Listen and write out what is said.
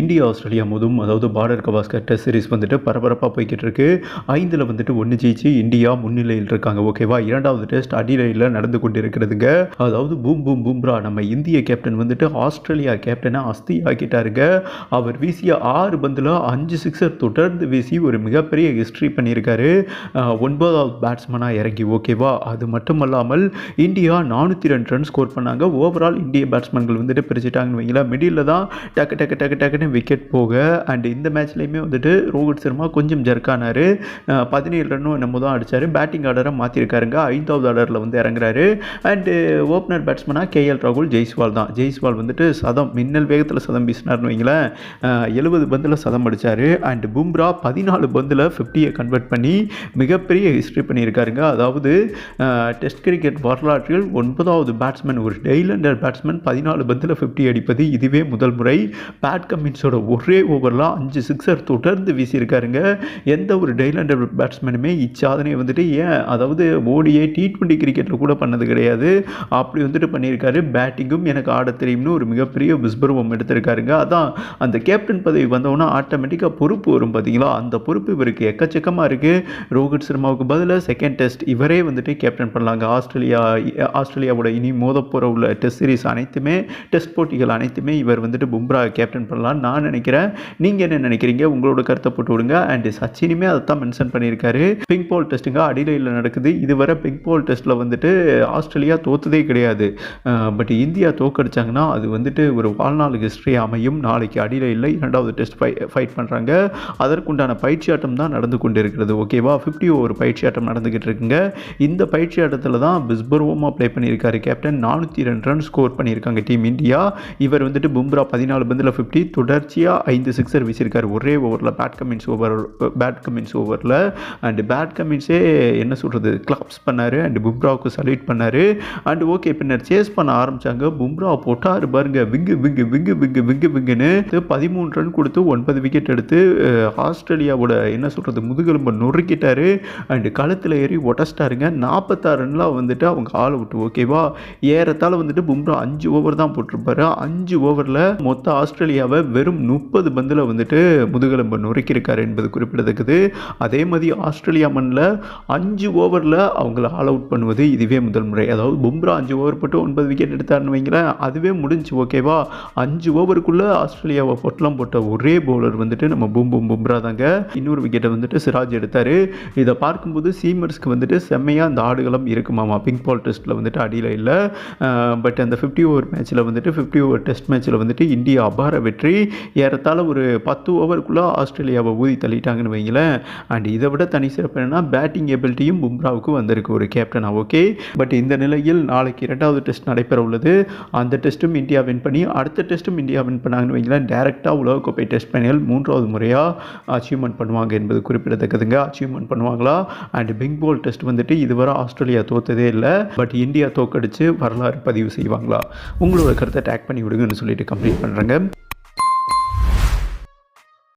India Australia முதும். அதாவது border Gavaskar test series வந்துட்டு பரபரப்பாக போய்கிட்டு இருக்கு ஐந்தில் வந்துட்டு ஒன்று ஜெயிச்சு இந்தியா முன்னிலையில் இருக்காங்க. ஓகேவா இரண்டாவது டெஸ்ட் அடிலையில் நடந்து கொண்டு இருக்கிறதுங்க அதாவது பூம் பூம் பூம்ரா நம்ம இந்திய கேப்டன் வந்துட்டு ஆஸ்திரேலியா கேப்டனை அஸ்தி ஆக்கிட்டாருங்க. அவர் வீசிய ஆறு பந்தில் அஞ்சு சிக்ஸர் தொடர்ந்து வீசி ஒரு மிகப்பெரிய ஹிஸ்ட்ரி பண்ணியிருக்காரு. ஒன்பதாவது பேட்ஸ்மனாக இறங்கி. ஓகேவா அது மட்டுமல்லாமல் இந்தியா நானூற்றி ரெண்டு ரன் ஸ்கோர் பண்ணாங்க. ஓவரால் இந்திய பேட்ஸ்மேன்கள் வந்துட்டு பிரிச்சுட்டாங்கன்னு வைங்களா மிடில் தான் டக்கு டக்கு டக்கு டக்குன்னு விக்கெட் போக அண்ட் இந்த மேட்ச்லேயுமே வந்துட்டு ரோஹித் சர்மா கொஞ்சம் ஜர்க்கானார் பதினேழு ரன்னும் என்னமோ தான் அடித்தார் பேட்டிங் ஆர்டரை மாற்றிருக்காருங்க ஐந்தாவது ஆர்டரில் வந்து இறங்குறாரு. அண்டு ஓப்பனர் பேட்ஸ்மனாக கேஎல் ராகுல் ஜெய்ஸ்வால் தான். ஜெய்ஸ்வால் வந்துட்டு சதம் மின்னல் வேகத்தில் சதம் வீசினார்னு வைங்களேன். எழுபது பந்தில் சதம் அடித்தார் அண்ட் பும்ரா பதினாலு பந்தில் ஃபிஃப்டியை கன்வெர்ட் பண்ணி மிகப்பெரிய ஹிஸ்ட்ரி பண்ணியிருக்காருங்க. அதாவது டெஸ்ட் கிரிக்கெட் வரலாற்றில் ஒன்பதாவது பேட்ஸ்மேன் ஒரு டெய்லண்டர் பேட்ஸ்மேன் பதினாலு பந்தில் ஃபிஃப்டி அடிப்பது இதுவே முதல் முறை. பேட் இன்னிங்ஸோட ஒரே ஓவரில் அஞ்சு சிக்ஸர் தொடர்ந்து வீசியிருக்காருங்க. எந்த ஒரு டெய்லண்ட் பேட்ஸ்மேனுமே இச்சாதனை வந்துட்டு ஏன் அதாவது ஓடியே டி ட்வெண்ட்டி கிரிக்கெட்டில் கூட பண்ணது கிடையாது. அப்படி வந்துட்டு பண்ணியிருக்காரு. பேட்டிங்கும் எனக்கு ஆட தெரியும்னு ஒரு மிகப்பெரிய விஸ்பருவம் எடுத்திருக்காருங்க. அதான் அந்த கேப்டன் பதவி வந்தோன்னா ஆட்டோமேட்டிக்காக பொறுப்பு வரும் பார்த்தீங்களா அந்த பொறுப்பு இவருக்கு எக்கச்சக்கமாக இருக்குது ரோஹித் சர்மாவுக்கு பதிலாக செகண்ட் டெஸ்ட் இவரே வந்துட்டு கேப்டன் பண்ணலாங்க. ஆஸ்திரேலியா ஆஸ்திரேலியாவோட இனி மோதப்போகிற உள்ள டெஸ்ட் சீரிஸ் அனைத்துமே டெஸ்ட் போட்டிகள் அனைத்துமே இவர் வந்துட்டு பும்ரா கேப்டன் பண்ணலான்னு நான் நினைக்கிறேன். நீங்கள் என்ன நினைக்கிறீங்க? உங்களோட கருத்தை போட்டு விடுங்க. அண்ட் சச்சினுமே அதை தான் மென்ஷன் பண்ணியிருக்காரு. பிங்க் பால் டெஸ்ட்டுங்க அடிலையில் நடக்குது. இதுவரை பிங்க் பால் டெஸ்ட்டில் வந்துட்டு ஆஸ்திரேலியா தோத்ததே கிடையாது. பட் இந்தியா தோக்கடிச்சாங்கன்னா அது வந்துட்டு ஒரு வாழ்நாள் ஹிஸ்ட்ரி அமையும். நாளைக்கு அடிலையில் இரண்டாவது டெஸ்ட் ஃபை ஃபைட் பண்ணுறாங்க அதற்குண்டான பயிற்சி ஆட்டம் தான் நடந்து கொண்டு இருக்கிறது ஓகேவா ஃபிஃப்டி ஓவர் பயிற்சி ஆட்டம் நடந்துக்கிட்டு இருக்குங்க. இந்த பயிற்சி ஆட்டத்தில் தான் பிஸ்பர்வமாக ப்ளே பண்ணியிருக்காரு கேப்டன் நானூற்றி ரெண்டு ரன் ஸ்கோர் பண்ணியிருக்காங்க டீம் இந்தியா. இவர் வந்துட்டு பும்ரா பதினாலு பந்தில் ஃபிஃப்டி தொடர்ச்சியாக ஐந்து சிக்ஸர் வீசியிருக்கார். ஒரே ஓவரில் Pat Cummins over Pat Cummins ஓவரில் அண்ட் பேட் கமின்ஸே என்ன சொல்கிறது கிளாப்ஸ் பண்ணார் அண்ட் பும்ராவுக்கு சல்யூட் பண்ணார். அண்ட் ஓகே பின்னர் சேஸ் பண்ண ஆரம்பித்தாங்க பும்ரா போட்டார் பாருங்க விங்கு விங்கு விங்கு விங்கு விங்கு விங்குன்னு பதிமூணு ரன் கொடுத்து ஒன்பது விக்கெட் எடுத்து ஆஸ்திரேலியாவோட என்ன சொல்கிறது முதுகெலும்பை நொறுக்கிட்டார். அண்டு களத்தில் ஏறி ஒட்டஸ்டாருங்க நாற்பத்தாறு ரன்லாம் வந்துட்டு அவங்க ஆள் விட்டு ஓகேவா ஏறத்தால் வந்துட்டு பும்ரா அஞ்சு ஓவர் தான் போட்டிருப்பாரு. அஞ்சு ஓவரில் மொத்த ஆஸ்திரேலியாவை வெறும் முப்பது பந்தில் வந்துட்டு முதுகெலும்பை நொறுக்கியிருக்காரு என்பது குறிப்பிடத்தக்கது. அதே மாதிரி ஆஸ்திரேலியா மண்ணில் அஞ்சு ஓவரில் அவங்கள ஆல் அவுட் பண்ணுவது இதுவே முதல் முறை. அதாவது பும்ரா அஞ்சு ஓவர் போட்டு ஒன்பது விக்கெட் எடுத்தாருன்னு வைங்களேன் அதுவே முடிஞ்சு ஓகேவா அஞ்சு ஓவருக்குள்ளே ஆஸ்திரேலியாவை பொட்டலம் போட்ட ஒரே பவுலர் வந்துட்டு நம்ம பூம் பூம் பும்ரா தாங்க. இன்னொரு விக்கெட்டை வந்துட்டு சிராஜ் எடுத்தார். இதை பார்க்கும்போது சீமர்ஸ்க்கு வந்துட்டு செம்மையாக அந்த ஆடுகளம் இருக்குமாமா? பிங்க் பால் டெஸ்ட்டில் வந்துட்டு அடியில் இல்லை. பட் அந்த ஃபிஃப்டி ஓவர் மேட்ச்சில் வந்துட்டு ஃபிஃப்டி ஓவர் டெஸ்ட் மேட்ச்சில் வந்துட்டு இந்தியா அபார வெற்றி. ஏறத்தாழ ஒரு பத்து ஓவருக்குள்ளே ஆஸ்திரேலியாவை ஊதி தள்ளிட்டாங்கன்னு வைங்களேன் அண்ட் இதை விட தனி சிறப்பு என்னன்னா பேட்டிங் எபிலிட்டியும் பும்ராவுக்கு வந்திருக்கு ஒரு கேப்டனா ஓகே பட் இந்த நிலையில் நாளைக்கு இரண்டாவது டெஸ்ட் நடைபெற உள்ளது. அந்த டெஸ்ட்டும் இந்தியா வின் பண்ணி அடுத்த டெஸ்ட்டும் இந்தியா வின் பண்ணாங்கன்னு வைங்களேன் டேரெக்டாக உலகக்கோப்பை டெஸ்ட் ஃபைனல் மூன்றாவது முறையாக அச்சீவ்மெண்ட் பண்ணுவாங்க என்பது குறிப்பிடத்தக்கதுங்க. அச்சீவ்மெண்ட் பண்ணுவாங்களா? அண்ட் பிங் பால் டெஸ்ட் வந்துட்டு இதுவரை ஆஸ்திரேலியா தோத்ததே இல்லை. பட் இந்தியா தோக்கடிச்சு வரலாறு பதிவு செய்வாங்களா? உங்களோட கருத்தை டேக் பண்ணி விடுங்கன்னு சொல்லிட்டு கம்ப்ளீட் பண்ணுறேங்க